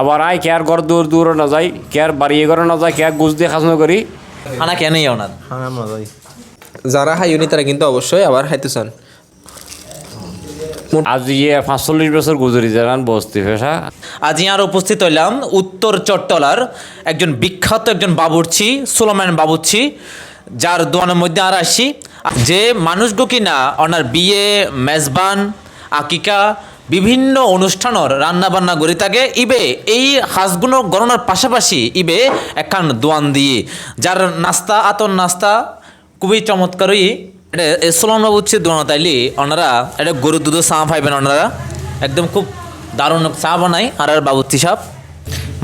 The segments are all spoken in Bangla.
আবার আয় কে আর ঘর দূর দূর না যাই কে আর বাড়িয়ে ঘরে না যায় কে আর গুছ দিয়ে খাসনো করি। খানা কেনই ওনার? হ্যাঁ মজাই। যারা হাইউনি তারা কিন্তু অবশ্যই আবার হাইতে চান। আজ ইয়ে পাঁচচল্লিশ বছর গুজরি যান বস্তি পেশা আজ আর উপস্থিত হইলাম উত্তর চট্টলার একজন বিখ্যাত একজন বাবুর্চি সোলোম্যান বাবুর্চি যার দোয়ানের মধ্যে আর আসি যে মানুষগো কিনা ওনার বিয়ে মেজবান আকিকা বিভিন্ন অনুষ্ঠানের রান্না বান্না করে থাকে ইবে। এই হাঁসগুলো গণনার পাশাপাশি ইবে একখান দোয়ান দিয়ে। যার নাস্তা, আতর নাস্তা খুবই চমৎকারই। এটা সোলাম বাবু হচ্ছে দোয়ানো, তাইলি ওনারা এটা গরুর দুধও চা পাইবেন ওনারা। একদম খুব দারুণ চা বানায় আর আর বাবুর্চি সাপ।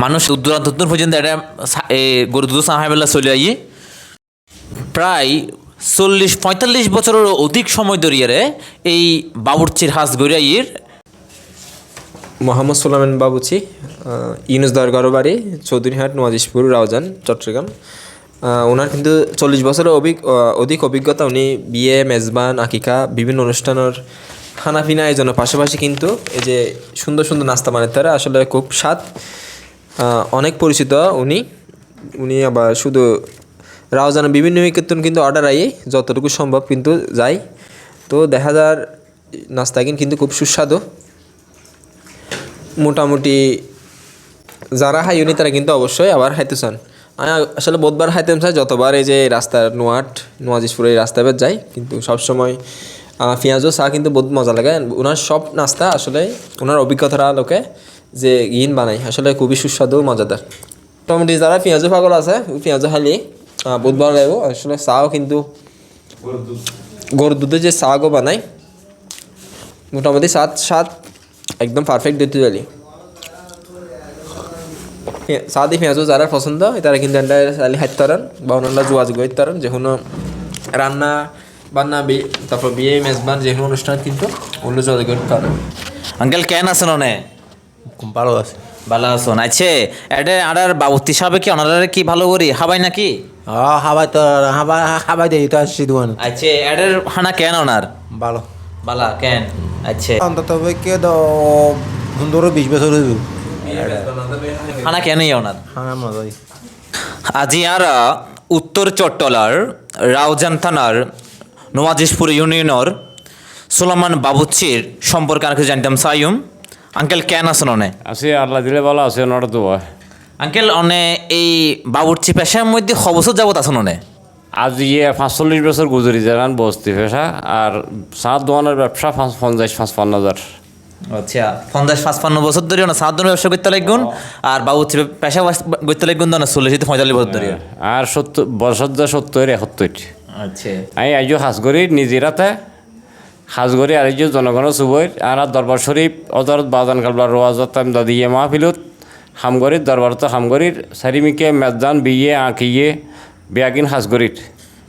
মানুষ দূর দূরান্ত দূর পর্যন্ত এটা গরু দুধ চা খাইবেলা চলে আই প্রায় চল্লিশ, পঁয়তাল্লিশ বছরেরও অধিক সময় ধরিয়ে এই বাবুর্চির হাঁস গড়িয়াইয়ের মোহাম্মদ সোলামান বাবুচি ইউনুস দরগার বাড়ি চৌধুরীহাট নওয়াজিশপুর রাউজান চট্টগ্রাম। ওনার কিন্তু চল্লিশ বছরের আহ, অধিক অভিজ্ঞতা উনি বিয়ে মেজবান আকিকা বিভিন্ন অনুষ্ঠানের খানা পিনা আয়োজনের পাশাপাশি কিন্তু এই যে সুন্দর সুন্দর নাস্তা মানে তারা আসলে খুব স্বাদ। অনেক পরিচিত উনি। উনি আবার শুধু রাউজানের বিভিন্ন কীর্তন কিন্তু অর্ডার আই যতটুকু সম্ভব কিন্তু যাই তো দেখা যার নাস্তা কিন্তু খুব সুস্বাদু। মোটামুটি যারা হাইউনি তারা কিন্তু অবশ্যই আবার হাইতে চান আমি আসলে বুধবার হাইতাম চাই যতবার এই যে রাস্তার নোয়াট নোয়াজিসপুর এই রাস্তা বের যাই কিন্তু সবসময় পেঁয়াজও চা কিন্তু বহুত মজা লাগে। ওনার সব নাস্তা আসলে ওনার অভিজ্ঞতার আলোকে যে ইন বানাই আসলে খুবই সুস্বাদু ও মজাদার। মোটামুটি যারা পেঁয়াজও পাগল আছে পেঁয়াজও খালি আহ, বহুত ভালো লাগবে আসলে চাও কিন্তু গরুর দুধে। যে চাগও বানাই মোটামুটি সাত সাত একদম পারফেক্ট দিতে পারি সাদি পেঁয়াজও যারা পছন্দ তারা কিন্তু এটা খাইতে পারেন বা অন্যান্য যোগাযোগ করতে পারেন যে কোনো রান্না বান্না বি- তারপর বিয়ে মেজবান যে কোনো অনুষ্ঠান কিন্তু অন্য যোগাযোগ করতে পারেন আঙ্কেল কেন আছেন অনে? ভালো আছে। ভালো আছেন আছে এটা আর বাবুর্চি সাহেব কি ওনারা কি ভালো করি হাবাই নাকি? হাবাই তো হাবাই হাবাই দেই তো আসছি দোকান। আছে এটার খানা কেন ওনার ভালো। বালা কেন? আচ্ছা। অন্তত কে পনেরো বিশ বছর হইব খানা কেনই ওনার হ্যাঁ মজাই আজি আর উত্তর চট্টলার রাউজান থানার নওয়াজিশপুর ইউনিয়নের সুলামান বাবুচ্চির সম্পর্কে আর কিছু জানতাম। সাইম আঙ্কেল কেন আছেন অনে? আছে আল্লাহ দিলে ভালো আছে ওনারা তো। আঙ্কেল অনে এই বাবুর্চি পেশার মধ্যে খ বছর যাবত আছেন অনে? আজ ইয়ে পাঁচচল্লিশ বছর গুজরি যান বস্তি পেশা আর সাত দোকানের ব্যবসা পাঁচ পঞ্চাশ পাঁচপান্ন হাজার। আচ্ছা পঞ্চাশ পাঁচপান্ন বছর ধরে না সাত দিন ব্যবসা করতে লাগুন আর বাবুর্চি পেশা করতে লাগুন না চল্লিশ থেকে পঁয়তাল্লিশ বছর ধরে? আর সত্তর বছর যা সত্তর একাত্তর। আচ্ছা। আমি আইজো হাঁসগড়ি নিজেরাতে হাঁসগড়ি আর আইজো জনগণের চুবই আর দরবার শরীফ অদরত বাজান কালবার রোয়াজত দাদিয়ে মাহফিলত। হামগড়ির দরবার তো হামগড়ির চারিমিকে মেজান বিয়ে আঁকিয়ে। বিয়াকিন হাঁসগড়ির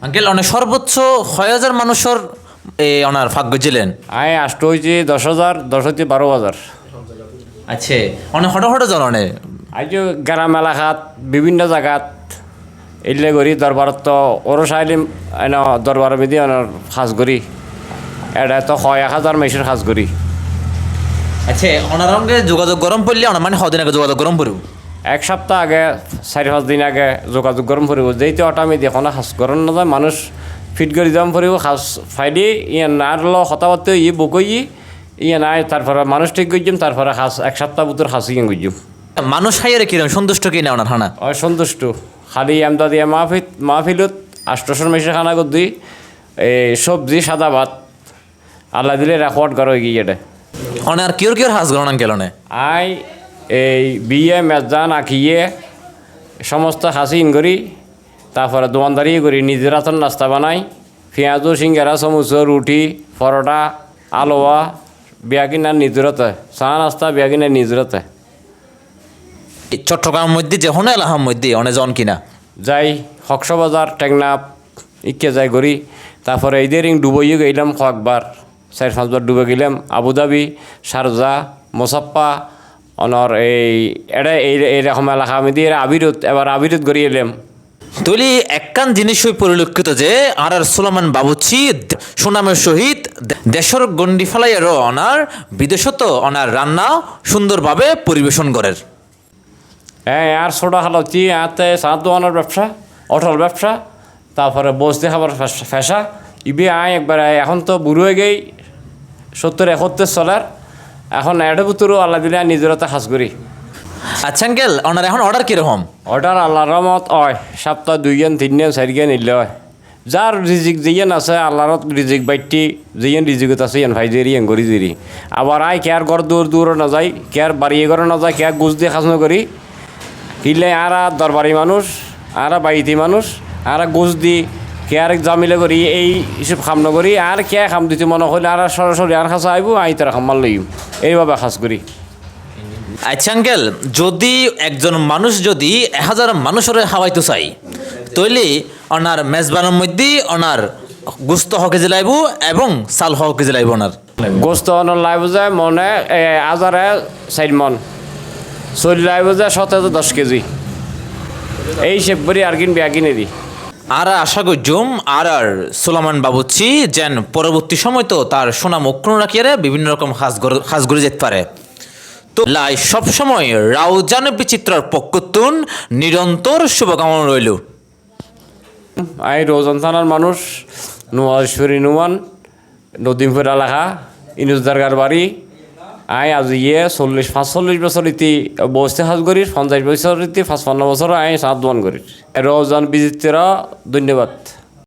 আঙ্কেল অনেক সর্বোচ্চ ছয় হাজার মানুষের এই ওনার ভাগ্য ছিলেন আই আষ্ট হয়েছে দশ হাজার দশ হইতে বারো হাজার। আচ্ছা অনেক হটো হটো জননে আইজো গ্রাম এলাকাত বিভিন্ন জায়গাত এলে করি দরবারত তো সাইলিম এনে দরবার মিদি অনার হাঁসগড়ি এটা তো হয় এক হাজার মেসের হাঁসগড়ি আচ্ছা ওনার সঙ্গে যোগাযোগ গরম পড়লে ওনার মানে সদিন আগে যোগাযোগ গরম পড়ব। এক সপ্তাহ আগে চারি পাঁচ দিন আগে যোগাযোগ গরম ফুরিব যেইটো অটা আমি দেখো না সাজ গরম নাযায় মানুষ ফিট করে যাম ফুরিব সাজ ফাইলি ইয়ে নার ল কথা পাতে ই বকই ইয়ে নাই তারপরে মানুষ ঠিক করছিম তারপরে সাজ এক সপ্তাহ ভিতর সাজ ইয়ে করছিম মানুষ হাইয়ারে কিরম সন্তুষ্ট কি না ওনার হানা সন্তুষ্ট। খালি আমদা দিয়ে মাহফিল মাহফিলত আষ্টশন মেশে খানা করদি এই সবজি সাদা ভাত আল্লাহ দিলে রেকর্ড করো গিয়ে এটা ওনার কিওর কিওর হাঁস আঙ্কেল অনে? আই এই বিয়ে মেজান আঁকিয়ে সমস্ত হাসিন করি তারপরে দোকানদারি করি নিজের হাতের নাস্তা বানাই পেঁয়াজু সিঙ্গারা সমুচো রুটি পরোটা আলোয়া বিয়া কিনার নিজরতে চা নাস্তা বিয়া কিনার নিজরতে চট্টগ্রাম মধ্যে যে হনে এলাহার মধ্যে অনেক জন কিনা? যাই হকসবাজার টেকনাপ ইকে যাই করি তারপরে ঈদের ইং ডুবইয়ে গেলাম কয়েকবার চার পাঁচবার ডুবে গেলাম আবুধাবি শারজা মোসাপ্পা অনর এই এটা এই এইরকম এলাকা। আমি দিয়ে আবিরত এবার আবিরত গড়ি এলাম তুলি একখান জিনিসই পরিলক্ষিত যে আর আর সুলামান বাবুচি সুনামের সহিত দেশর গন্ডি ফেলাইয়ারও অনার বিদেশত অনার রান্না সুন্দরভাবে পরিবেশন করের। হ্যাঁ আর ছোটো হালতি আতে সাত দোকানের ব্যবসা অটল ব্যবসা তারপরে বসতে খাবার ফেস- ইবি আয় একবার এখন তো বুড়ো হয়ে গেই সত্তর একাত্তর চলার। এখন এডে বুতুরও আল্লাহ দিলে নিজেরতে হাস করি। আচ্ছা আঙ্কেল ওনার এখন অর্ডার কীরকম? অর্ডার আল্লাহর রহমত হয় সপ্তাহ দুইজন তিনজন চারিজন নিলে হয়। যার রিজিক যেন আছে আল্লাহর রিজিক বাইটি যেন রিজিকত আছে ইয়ান ভাই দেরি ইয়ান করি দেরি আবার আয় কেয়ার ঘর দূর দূর না যায় কেয়ার বাড়ি ঘরে না যায় কেয়ার গুজ দিয়ে খাসনো করি কিলে আর দরবারি মানুষ আর বাড়িতে মানুষ আর গুজ দি কেয়ার জামিলে করি এই সব খাম নকরি আর কে খাম দিতে মনে হইলে আর সরাসরি আর খাসা আইব আই তারা খাম লইম। এইভাবে খাস করি আচ্ছা আঙ্কেল যদি একজন মানুষ যদি এক হাজার মানুষের হাওয়াইতে চাই তৈলে ওনার মেজবানের মধ্যে ওনার গুস্ত হকে জেলাইব এবং চাল হকে জেলাইব ওনার গোস্ত অনর লাইব যায় মনে আজারে চার মন। চলি লাইব যায় সতেরো দশ কেজি। এই শেপ করি আর কিন বিয়া কিনে দিই আর আশা করজুম আর আর সোলামান বাবুচ্ছি যেন পরবর্তী সময় তো তার সোনা মুখ্য রাখিয়ারে বিভিন্ন রকম হাজ করে যেতে পারে। তো লাই সবসময় রাউজান বিচিত্রার পক্ষতুন, নিরন্তর শুভকামনা রইল। আই রোজন থানার মানুষ নোয়াজশ্বরী নুমান, নদীমপুর এলাকা, ইনুজ দরগার বাড়ি। আই আজ ইয়ে চল্লিশ, পাঁচচল্লিশ বছর ইতি বসতে সাজ করি পঞ্চাশ বছর ইতি, পাঁচপান্ন বছর আই সাত বন করি রোজন বিজিত্রা ধন্যবাদ।